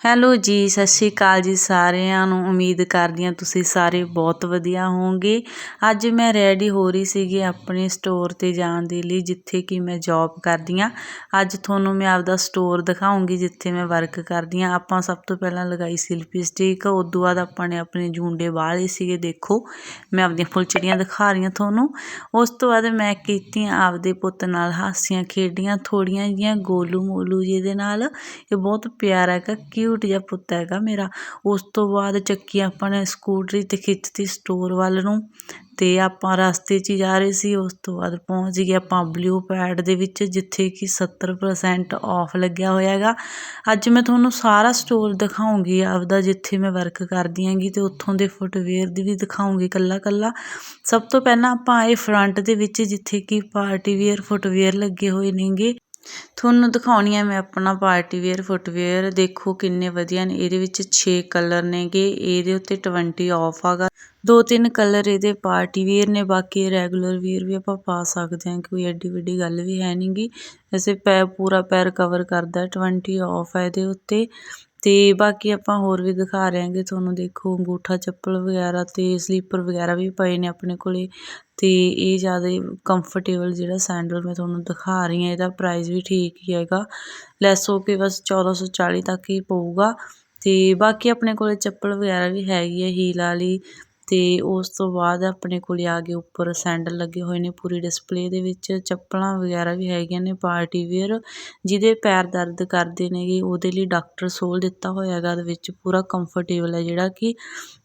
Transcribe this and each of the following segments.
Hello ਜੀ, ਸਤਿ ਸ਼੍ਰੀ ਅਕਾਲ ਜੀ ਸਾਰਿਆਂ ਨੂੰ। ਉਮੀਦ ਕਰਦੀ ਹਾਂ ਤੁਸੀਂ ਸਾਰੇ ਬਹੁਤ ਵਧੀਆ ਹੋਵੋਗੇ। ਅੱਜ ਮੈਂ ਰੈਡੀ ਹੋ ਰਹੀ ਸੀਗੀ ਆਪਣੇ ਸਟੋਰ 'ਤੇ ਜਾਣ ਦੇ ਲਈ, ਜਿੱਥੇ ਕਿ ਮੈਂ ਜੌਬ ਕਰਦੀ ਹਾਂ। ਅੱਜ ਤੁਹਾਨੂੰ ਮੈਂ ਆਪਦਾ ਸਟੋਰ ਦਿਖਾਉਂਗੀ, ਜਿੱਥੇ ਮੈਂ ਵਰਕ ਕਰਦੀ ਹਾਂ। ਆਪਾਂ ਸਭ ਤੋਂ ਪਹਿਲਾਂ ਲਗਾਈ ਸੀ ਲਿਪਸਟਿਕ ਤੋਂ ਬਾਅਦ ਆਪਾਂ ਨੇ ਆਪਣੇ ਜੂੰਡੇ ਵਾਲੇ ਸੀਗੇ, ਦੇਖੋ। ਮੈਂ ਆਪਦੀਆਂ ਫੁੱਲਚੜੀਆਂ ਦਿਖਾ ਰਹੀ ਹਾਂ ਤੁਹਾਨੂੰ। ਉਸ ਤੋਂ ਬਾਅਦ ਮੈਂ ਕੀਤੀਆਂ ਆਪਦੇ ਪੁੱਤ ਨਾਲ ਹਾਸੀਆਂ ਖੇਡੀਆਂ, ਥੋੜੀਆਂ ਜਿਹੀਆਂ ਗੋਲੂ ਮੋਲੂ ਜਿਹਦੇ ਨਾਲ। ਇਹ ਬਹੁਤ ਪਿਆਰਾ ਹੈਗਾ ਕਿਊਟ ਜਿਹਾ ਪੁੱਤ ਹੈਗਾ ਮੇਰਾ। ਉਸ ਤੋਂ ਬਾਅਦ ਚੱਕੀ ਆਪਾਂ ਨੇ ਸਕੂਟਰੀ 'ਤੇ ਖਿੱਚਤੀ ਸਟੋਰ ਵੱਲ ਨੂੰ ਅਤੇ ਆਪਾਂ ਰਸਤੇ 'ਚ ਹੀ ਜਾ ਰਹੇ ਸੀ। ਉਸ ਤੋਂ ਬਾਅਦ ਪਹੁੰਚ ਗਏ ਆਪਾਂ ਬਲਿਊ ਪੈਡ ਦੇ ਵਿੱਚ ਜਿੱਥੇ ਕਿ ਸੱਤਰ ਪ੍ਰਸੈਂਟ ਔਫ ਲੱਗਿਆ ਹੋਇਆ ਹੈਗਾ। ਅੱਜ ਮੈਂ ਤੁਹਾਨੂੰ ਸਾਰਾ ਸਟੋਰ ਦਿਖਾਉਂਗੀ ਆਪਦਾ ਜਿੱਥੇ ਮੈਂ ਵਰਕ ਕਰਦੀ ਹੈਗੀ ਅਤੇ ਉੱਥੋਂ ਦੇ ਫੁੱਟਵੇਅਰ ਦੀ ਵੀ ਦਿਖਾਉਂਗੀ ਇਕੱਲਾ ਇਕੱਲਾ ਸਭ ਤੋਂ ਪਹਿਲਾਂ ਆਪਾਂ ਆਏ ਫਰੰਟ ਦੇ ਵਿੱਚ ਜਿੱਥੇ ਕਿ ਪਾਰਟੀ ਵੇਅਰ ਫੁੱਟਵੇਅਰ ਲੱਗੇ ਹੋਏ ਨੇਗੇ। ਤੁਹਾਨੂੰ ਦਿਖਾਉਣੀ ਹੈ ਮੈਂ ਆਪਣਾ ਪਾਰਟੀ ਵੇਅਰ, ਫੁੱਟਵੇਅਰ। ਦੇਖੋ ਕਿੰਨੇ ਵਧੀਆ ਨੇ। ਇਹਦੇ ਵਿੱਚ ਛੇ ਕਲਰ ਨੇਗੇ। ਇਹਦੇ ਉੱਤੇ 20 ਆਫ ਆਗਾ। ਦੋ ਤਿੰਨ ਕਲਰ ਇਹਦੇ ਪਾਰਟੀ ਵੇਅਰ ਨੇ, ਬਾਕੀ ਰੈਗੂਲਰ ਵੇਅਰ ਵੀ ਆਪਾਂ ਪਾ ਸਕਦੇ ਹਾਂ, ਕੋਈ ਐਡੀ ਵੱਡੀ ਗੱਲ ਵੀ ਹੈ ਨਹੀਂ ਗੀ। ਵੈਸੇ ਪੈ, ਪੂਰਾ ਪੈਰ ਕਵਰ ਕਰਦਾ 20 ਆਫ ਹੈ ਇਹਦੇ ਉੱਤੇ। ਅਤੇ ਬਾਕੀ ਆਪਾਂ ਹੋਰ ਵੀ ਦਿਖਾ ਰਹੇ ਹਾਂਗੇ, ਤੁਹਾਨੂੰ ਦੇਖੋ ਅੰਗੂਠਾ, ਚੱਪਲ ਵਗੈਰਾ ਅਤੇ ਸਲੀਪਰ ਵਗੈਰਾ ਵੀ ਪਏ ਨੇ ਆਪਣੇ ਕੋਲੇ। ਅਤੇ ਇਹ ਜ਼ਿਆਦਾ ਕੰਫਰਟੇਬਲ ਜਿਹੜਾ ਸੈਂਡਲ ਮੈਂ ਤੁਹਾਨੂੰ ਦਿਖਾ ਰਹੀ ਹਾਂ, ਇਹਦਾ ਪ੍ਰਾਈਸ ਵੀ ਠੀਕ ਹੀ ਹੈਗਾ। ਲੈਸ ਹੋ ਕੇ ਬਸ 1440 ਤੱਕ ਹੀ ਪਊਗਾ। ਅਤੇ ਬਾਕੀ ਆਪਣੇ ਕੋਲੇ ਚੱਪਲ ਵਗੈਰਾ ਵੀ ਹੈਗੀ ਹੈ ਹੀਲ ਵਾਲੀ। ਅਤੇ ਉਸ ਤੋਂ ਬਾਅਦ ਆਪਣੇ ਕੋਲ ਆ ਗਏ ਉੱਪਰ ਸੈਂਡਲ ਲੱਗੇ ਹੋਏ ਨੇ ਪੂਰੀ ਡਿਸਪਲੇਅ ਦੇ ਵਿੱਚ, ਚੱਪਲਾਂ ਵਗੈਰਾ ਵੀ ਹੈਗੀਆਂ ਨੇ ਪਾਰਟੀ ਵੇਅਰ, ਜਿਹਦੇ ਪੈਰ ਦਰਦ ਕਰਦੇ ਨੇਗੇ, ਉਹਦੇ ਲਈ ਡਾਕਟਰ ਸੋਲ ਦਿੱਤਾ ਹੋਇਆ ਹੈਗਾ, ਉਹਦੇ ਵਿੱਚ ਪੂਰਾ ਕੰਫਰਟੇਬਲ ਹੈ ਜਿਹੜਾ ਕਿ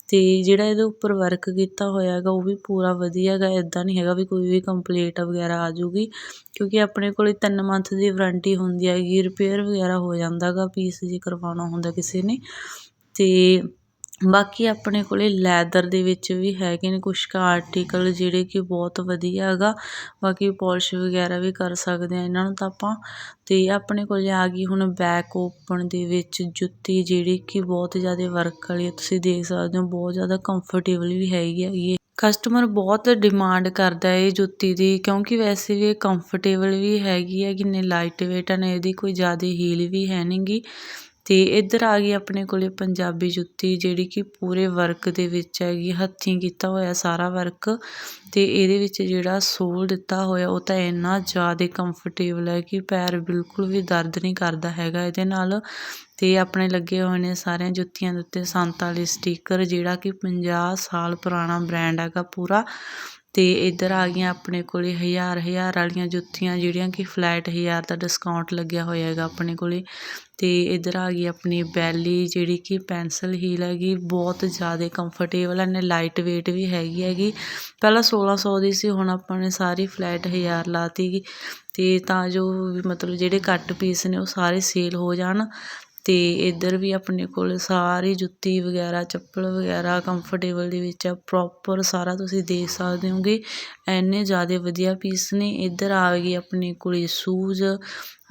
ਅਤੇ ਜਿਹੜਾ ਇਹਦੇ ਉੱਪਰ ਵਰਕ ਕੀਤਾ ਹੋਇਆ ਹੈਗਾ, ਉਹ ਵੀ ਪੂਰਾ ਵਧੀਆ ਹੈਗਾ ਇੱਦਾਂ ਨਹੀਂ ਹੈਗਾ ਵੀ ਕੋਈ ਵੀ ਕੰਪਲੇਂਟ ਵਗੈਰਾ ਆ ਜੂਗੀ ਕਿਉਂਕਿ ਆਪਣੇ ਕੋਲ ਤਿੰਨ ਮੰਥ ਦੀ ਵਾਰੰਟੀ ਹੁੰਦੀ ਹੈਗੀ ਰਿਪੇਅਰ ਵਗੈਰਾ ਹੋ ਜਾਂਦਾ ਹੈਗਾ, ਪੀਸ ਜੇ ਕਰਵਾਉਣਾ ਹੁੰਦਾ ਕਿਸੇ ਨੇ ਅਤੇ ਬਾਕੀ ਆਪਣੇ ਕੋਲੇ ਲੈਦਰ ਦੇ ਵਿੱਚ ਵੀ ਹੈਗੇ ਨੇ ਕੁਛ ਕੁ ਆਰਟੀਕਲ ਜਿਹੜੇ ਕਿ ਬਹੁਤ ਵਧੀਆ ਹੈਗਾ। ਬਾਕੀ ਪੋਲਿਸ਼ ਵਗੈਰਾ ਵੀ ਕਰ ਸਕਦੇ ਹਾਂ ਇਹਨਾਂ ਨੂੰ ਤਾਂ ਆਪਾਂ। ਅਤੇ ਆਪਣੇ ਕੋਲ ਆ ਗਈ ਹੁਣ ਬੈਕ ਓਪਨ ਦੇ ਵਿੱਚ ਜੁੱਤੀ ਜਿਹੜੀ ਕਿ ਬਹੁਤ ਜ਼ਿਆਦਾ ਵਰਕ ਵਾਲੀ ਹੈ ਤੁਸੀਂ ਦੇਖ ਸਕਦੇ ਹੋ, ਬਹੁਤ ਜ਼ਿਆਦਾ ਕੰਫਰਟੇਬਲ ਵੀ ਹੈਗੀ ਹੈਗੀ ਹੈ ਕਸਟਮਰ ਬਹੁਤ ਡਿਮਾਂਡ ਕਰਦਾ ਹੈ ਇਹ ਜੁੱਤੀ ਦੀ, ਕਿਉਂਕਿ ਵੈਸੇ ਵੀ ਇਹ ਕੰਫਰਟੇਬਲ ਵੀ ਹੈਗੀ ਹੈ ਕਿੰਨੇ ਲਾਈਟ ਵੇਟ ਨੇ ਇਹਦੀ ਕੋਈ ਜ਼ਿਆਦਾ ਹੀਲ ਵੀ ਹੈ ਨਹੀਂਗੀ ਅਤੇ ਇੱਧਰ ਆ ਗਈ ਆਪਣੇ ਕੋਲ ਪੰਜਾਬੀ ਜੁੱਤੀ, ਜਿਹੜੀ ਕਿ ਪੂਰੇ ਵਰਕ ਦੇ ਵਿੱਚ ਹੈਗੀ, ਹੱਥੀਂ ਕੀਤਾ ਹੋਇਆ ਸਾਰਾ ਵਰਕ ਅਤੇ ਇਹਦੇ ਵਿੱਚ ਜਿਹੜਾ ਸੋਲ ਦਿੱਤਾ ਹੋਇਆ, ਉਹ ਤਾਂ ਇੰਨਾ ਜ਼ਿਆਦਾ ਕੰਫਰਟੇਬਲ ਹੈ ਕਿ ਪੈਰ ਬਿਲਕੁਲ ਵੀ ਦਰਦ ਨਹੀਂ ਕਰਦਾ ਹੈਗਾ ਇਹਦੇ ਨਾਲ ਅਤੇ ਆਪਣੇ ਲੱਗੇ ਹੋਏ ਨੇ ਸਾਰਿਆਂ ਜੁੱਤੀਆਂ ਦੇ ਉੱਤੇ ਸੰਤ ਵਾਲੇ ਸਟicker ਜਿਹੜਾ ਕਿ 50 ਸਾਲ ਪੁਰਾਣਾ ਬ੍ਰਾਂਡ ਹੈਗਾ ਪੂਰਾ ਅਤੇ ਇੱਧਰ ਆ ਗਈਆਂ ਆਪਣੇ ਕੋਲ ਹਜ਼ਾਰ ਹਜ਼ਾਰ ਵਾਲੀਆਂ ਜੁੱਤੀਆਂ, ਜਿਹੜੀਆਂ ਕਿ ਫਲੈਟ ਹਜ਼ਾਰ ਦਾ ਡਿਸਕਾਊਂਟ ਲੱਗਿਆ ਹੋਇਆ ਹੈਗਾ ਆਪਣੇ ਕੋਲ। ਅਤੇ ਇੱਧਰ ਆ ਗਈ ਆਪਣੀ ਬੈਲੀ, ਜਿਹੜੀ ਕਿ ਪੈਨਸਲ ਹੀਲ ਹੈਗੀ, ਬਹੁਤ ਜ਼ਿਆਦਾ ਕੰਫਰਟੇਬਲ ਹੈ ਲਾਈਟ ਵੇਟ ਵੀ ਹੈਗੀ ਹੈਗੀ। ਪਹਿਲਾਂ 1600 ਦੀ ਸੀ, ਹੁਣ ਆਪਾਂ ਨੇ ਸਾਰੀ ਫਲੈਟ ਹਜ਼ਾਰ ਲਾ ਤੀ ਲਾਤੀ ਅਤੇ ਤਾਂ ਜੋ ਵੀ ਮਤਲਬ ਜਿਹੜੇ ਕੱਟ ਪੀਸ ਨੇ, ਉਹ ਸਾਰੇ ਸੇਲ ਹੋ ਜਾਣ। ਤੇ ਇੱਧਰ ਵੀ ਆਪਣੇ ਕੋਲ ਸਾਰੀ ਜੁੱਤੀ ਵਗੈਰਾ, ਚੱਪਲ ਵਗੈਰਾ ਕੰਫਰਟੇਬਲ ਦੇ ਵਿੱਚ ਆ ਪ੍ਰੋਪਰ ਸਾਰਾ ਤੁਸੀਂ ਦੇਖ ਸਕਦੇ ਹੋਗੇ। ਐਨੇ ਜ਼ਿਆਦਾ ਵਧੀਆ ਪੀਸ ਨੇ। ਇੱਧਰ ਆ ਗਈ ਆਪਣੇ ਕੋਲੇ ਸ਼ੂਜ਼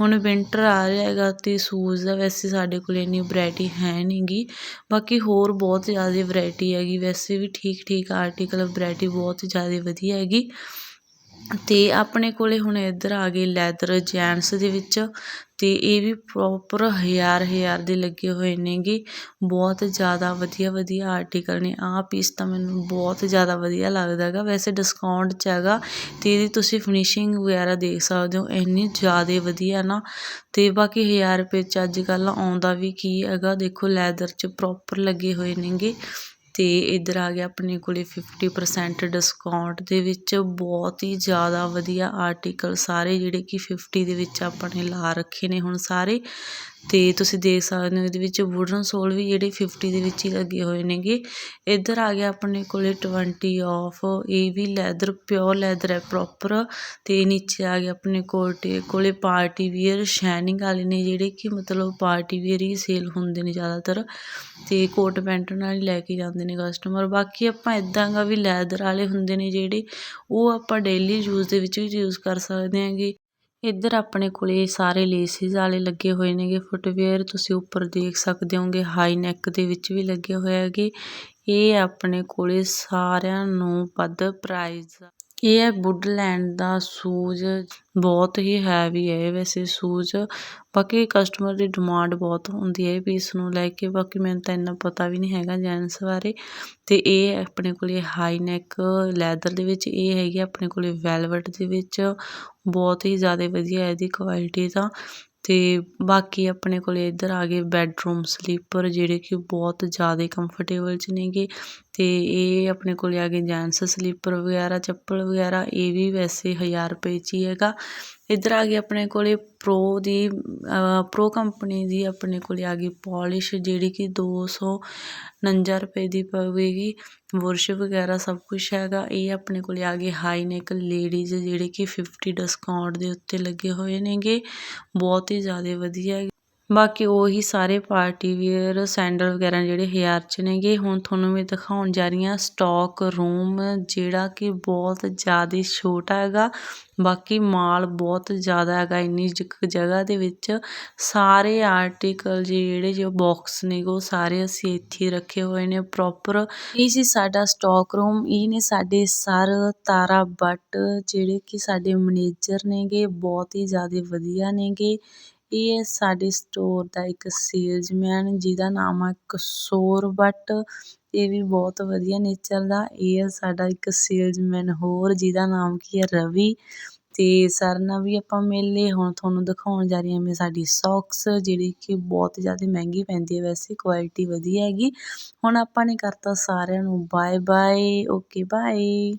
ਹੁਣ ਵਿੰਟਰ ਆ ਰਿਹਾ ਹੈਗਾ ਅਤੇ ਸ਼ੂਜ਼ ਦਾ ਵੈਸੇ ਸਾਡੇ ਕੋਲ ਇੰਨੀ ਵਰਾਇਟੀ ਹੈ ਨਹੀਂ ਗੀ ਬਾਕੀ ਹੋਰ ਬਹੁਤ ਜ਼ਿਆਦਾ ਵਰਾਇਟੀ ਹੈਗੀ। ਵੈਸੇ ਵੀ ਠੀਕ ਠੀਕ ਆਰਟੀਕਲ ਵਰਾਇਟੀ ਬਹੁਤ ਜ਼ਿਆਦਾ ਵਧੀਆ ਹੈਗੀ। ਤੇ ਆਪਣੇ ਕੋਲੇ ਹੁਣ ਇੱਧਰ ਆ ਗਏ ਲੈਦਰ ਜੈਂਟਸ ਦੇ ਵਿੱਚ। ਤੇ ਇਹ ਵੀ ਪ੍ਰੋਪਰ ਹਜ਼ਾਰ ਹਜ਼ਾਰ ਦੇ ਲੱਗੇ ਹੋਏ ਨੇਗੇ। ਬਹੁਤ ਜ਼ਿਆਦਾ ਵਧੀਆ ਵਧੀਆ ਆਰਟੀਕਲ ਨੇ। ਆਹ ਪੀਸ ਤਾਂ ਮੈਨੂੰ ਬਹੁਤ ਜ਼ਿਆਦਾ ਵਧੀਆ ਲੱਗਦਾ ਹੈਗਾ। ਵੈਸੇ ਡਿਸਕਾਊਂਟ 'ਚ ਹੈਗਾ ਅਤੇ ਇਹਦੀ ਤੁਸੀਂ ਫਿਨਿਸ਼ਿੰਗ ਵਗੈਰਾ ਦੇਖ ਸਕਦੇ ਹੋ। ਇੰਨੀ ਜ਼ਿਆਦਾ ਵਧੀਆ ਨਾ। ਅਤੇ ਬਾਕੀ ਹਜ਼ਾਰ ਰੁਪਏ 'ਚ ਅੱਜ ਕੱਲ੍ਹ ਆਉਂਦਾ ਵੀ ਕੀ ਹੈਗਾ। ਦੇਖੋ ਲੈਦਰ 'ਚ ਪ੍ਰੋਪਰ ਲੱਗੇ ਹੋਏ ਨੇਗੇ। ਅਤੇ ਇੱਧਰ ਆ ਗਿਆ ਆਪਣੇ ਕੋਲ ਫਿਫਟੀ ਪਰਸੈਂਟ ਡਿਸਕਾਊਂਟ ਦੇ ਵਿੱਚ। ਬਹੁਤ ਹੀ ਜ਼ਿਆਦਾ ਵਧੀਆ ਆਰਟੀਕਲ ਸਾਰੇ ਜਿਹੜੇ ਕਿ 50 ਦੇ ਵਿੱਚ ਆਪਾਂ ਨੇ ਲਾ ਰੱਖੇ ਨੇ ਹੁਣ ਸਾਰੇ। ਤੇ ਤੁਸੀਂ ਦੇਖ ਸਕਦੇ ਹੋ ਇਹਦੇ ਵਿੱਚ ਵੁਡਨ ਸੋਲ ਵੀ ਜਿਹੜੇ 50 ਦੇ ਵਿੱਚ ਹੀ ਲੱਗੇ ਹੋਏ ਨੇਗੇ। ਇੱਧਰ ਆ ਗਿਆ ਆਪਣੇ ਕੋਲੇ 20 ਆਫ ਇਹ ਵੀ ਲੈਦਰ ਪਿਓਰ ਲੈਦਰ ਹੈ ਪ੍ਰੋਪਰ ਤੇ ਨੀਚੇ ਆ ਗਿਆ ਆਪਣੇ ਕੋਲ ਕੋਲੇ ਪਾਰਟੀ ਵੀਅਰ ਸ਼ਾਈਨਿੰਗ ਵਾਲੇ ਨੇ ਜਿਹੜੇ ਕਿ ਮਤਲਬ ਪਾਰਟੀ ਵੀਅਰ ਹੀ ਸੇਲ ਹੁੰਦੇ ਨੇ ਜ਼ਿਆਦਾਤਰ ਤੇ ਕੋਟ ਪੈਂਟ ਨਾਲ ਹੀ ਲੈ ਕੇ ਜਾਂਦੇ ਨੇ ਕਸਟਮਰ ਬਾਕੀ ਆਪਾਂ ਇਦਾਂ ਦਾ ਵੀ ਲੈਦਰ ਵਾਲੇ ਹੁੰਦੇ ਨੇ ਜਿਹੜੇ ਉਹ ਆਪਾਂ ਡੇਲੀ ਯੂਜ਼ ਦੇ ਵਿੱਚ ਵੀ ਯੂਜ਼ ਕਰ ਸਕਦੇ ਹਾਂਗੇ। ਇੱਧਰ ਆਪਣੇ ਕੋਲੇ ਸਾਰੇ ਲੇਸਿਸ ਵਾਲੇ ਲੱਗੇ ਹੋਏ ਨੇਗੇ ਫੁੱਟਵੇਅਰ ਤੁਸੀਂ ਉੱਪਰ ਦੇਖ ਸਕਦੇ ਹੋਗੇ ਹਾਈ ਨੈਕ ਦੇ ਵਿੱਚ ਵੀ ਲੱਗੇ ਹੋਏ ਹੈਗੇ। ਇਹ ਆਪਣੇ ਕੋਲੇ ਸਾਰਿਆਂ ਨੂੰ ਵੱਧ ਪ੍ਰਾਈਜ਼ ਇਹ ਹੈ ਵੁੱਡਲੈਂਡ ਦਾ ਸ਼ੂਜ਼, ਬਹੁਤ ਹੀ ਹੈਵੀ ਹੈ ਵੈਸੇ ਸ਼ੂਜ਼। ਬਾਕੀ ਕਸਟਮਰ ਦੀ ਡਿਮਾਂਡ ਬਹੁਤ ਹੁੰਦੀ ਹੈ ਇਹ ਪੀਸ ਨੂੰ ਲੈ ਕੇ, ਬਾਕੀ ਮੈਨੂੰ ਤਾਂ ਇੰਨਾ ਪਤਾ ਵੀ ਨਹੀਂ ਹੈਗਾ ਜੈਂਟਸ ਬਾਰੇ। ਅਤੇ ਇਹ ਆਪਣੇ ਕੋਲ ਹਾਈ ਨੈਕ ਲੈਦਰ ਦੇ ਵਿੱਚ, ਇਹ ਹੈਗੀ ਆਪਣੇ ਕੋਲ ਵੈਲਵਟ ਦੇ ਵਿੱਚ। ਬਹੁਤ ਹੀ ਜ਼ਿਆਦਾ ਵਧੀਆ ਇਹਦੀ ਕੁਆਲਿਟੀ ਤਾਂ। ਅਤੇ ਬਾਕੀ ਆਪਣੇ ਕੋਲ ਇੱਧਰ ਆ ਗਏ ਬੈਡਰੂਮ ਸਲੀਪਰ ਜਿਹੜੇ ਕਿ ਬਹੁਤ ਜ਼ਿਆਦਾ ਕੰਫਰਟੇਬਲ ਚ ਨੇਗੇ। ਅਤੇ ਇਹ ਆਪਣੇ ਕੋਲ ਆ ਗਏ ਜੈਂਟਸ, ਸਲੀਪਰ ਵਗੈਰਾ, ਚੱਪਲ ਵਗੈਰਾ, ਇਹ ਵੀ ਵੈਸੇ ਹਜ਼ਾਰ ਰੁਪਏ ਚ ਹੀ ਹੈਗਾ। ਇੱਧਰ ਆ ਗਏ ਆਪਣੇ ਕੋਲ ਪ੍ਰੋ ਦੀ ਪ੍ਰੋ ਕੰਪਨੀ ਦੀ ਆਪਣੇ ਕੋਲ ਆ ਗਈ ਪੋਲਿਸ਼ ਜਿਹੜੀ ਕਿ 249 ਰੁਪਏ ਦੀ ਪਵੇਗੀ। ਬੁਰਸ਼ ਵਗੈਰਾ ਸਭ ਕੁਝ ਹੈਗਾ। ਇਹ ਆਪਣੇ ਕੋਲ ਆ ਗਏ ਹਾਈ ਨੈਕ ਲੇਡੀਜ਼ ਜਿਹੜੇ ਕਿ 50 ਡਿਸਕਾਊਂਟ ਦੇ ਉੱਤੇ ਲੱਗੇ ਹੋਏ ਨੇਗੇ। ਬਹੁਤ ਹੀ ਜ਼ਿਆਦਾ ਵਧੀਆ ਬਾਕੀ ਉਹੀ ਸਾਰੇ ਪਾਰਟੀ ਵੇਅਰ, ਸੈਂਡਲ ਵਗੈਰਾ ਜਿਹੜੇ ਹਜ਼ਾਰ ਚ ਨੇਗੇ, ਹੁਣ ਤੁਹਾਨੂੰ ਮੈਂ ਦਿਖਾਉਣ ਜਾ ਰਹੀ ਹਾਂ ਸਟਾਕ ਰੂਮ ਜਿਹੜਾ ਕਿ ਬਹੁਤ ਜ਼ਿਆਦਾ ਛੋਟਾ ਹੈਗਾ, ਬਾਕੀ ਮਾਲ ਬਹੁਤ ਜ਼ਿਆਦਾ ਹੈਗਾ ਇੰਨੀ ਜਗ੍ਹਾ ਦੇ ਵਿੱਚ। ਸਾਰੇ ਆਰਟੀਕਲ ਜਿਹੜੇ ਜੋ ਬਾਕਸ ਨੇ ਉਹ ਸਾਰੇ ਅਸੀਂ ਇੱਥੇ ਰੱਖੇ ਹੋਏ ਨੇ ਪ੍ਰੋਪਰ ਇਹ ਸੀ ਸਾਡਾ ਸਟਾਕ ਰੂਮ ਇਹ ਨੇ ਸਾਡੇ ਸਰ ਤਾਰਾ ਬੱਟ, ਜਿਹੜੇ ਕਿ ਸਾਡੇ ਮੈਨੇਜਰ ਨੇਗੇ, ਬਹੁਤ ਹੀ ਜ਼ਿਆਦਾ ਵਧੀਆ ਨੇਗੇ। ਇਹ ਹੈ ਸਾਡੇ ਸਟੋਰ ਦਾ ਇੱਕ ਸੇਲਜ਼ਮੈਨ ਜਿਹਦਾ ਨਾਮ ਆ ਕਸੂਰ ਬੱਟ ਇਹ ਵੀ ਬਹੁਤ ਵਧੀਆ ਨੇਚਰ ਦਾ। ਇਹ ਹੈ ਸਾਡਾ ਇੱਕ ਸੇਲਜ਼ਮੈਨ ਹੋਰ, ਜਿਹਦਾ ਨਾਮ ਕੀ ਹੈ ਰਵੀ। ਅਤੇ ਸਰ ਨਾਲ ਵੀ ਆਪਾਂ ਮਿਲ ਹੁਣ ਤੁਹਾਨੂੰ ਦਿਖਾਉਣ ਜਾ ਰਹੀ ਹਾਂ ਮੈਂ ਸਾਡੀ ਸੌਕਸ ਜਿਹੜੀ ਕਿ ਬਹੁਤ ਜ਼ਿਆਦਾ ਮਹਿੰਗੀ ਪੈਂਦੀ ਹੈ। ਵੈਸੇ ਕੁਆਲਿਟੀ ਵਧੀਆ ਹੈਗੀ। ਹੁਣ ਆਪਾਂ ਨੇ ਕਰਤਾ ਸਾਰਿਆਂ ਨੂੰ ਬਾਏ ਬਾਏ ਓਕੇ ਬਾਏ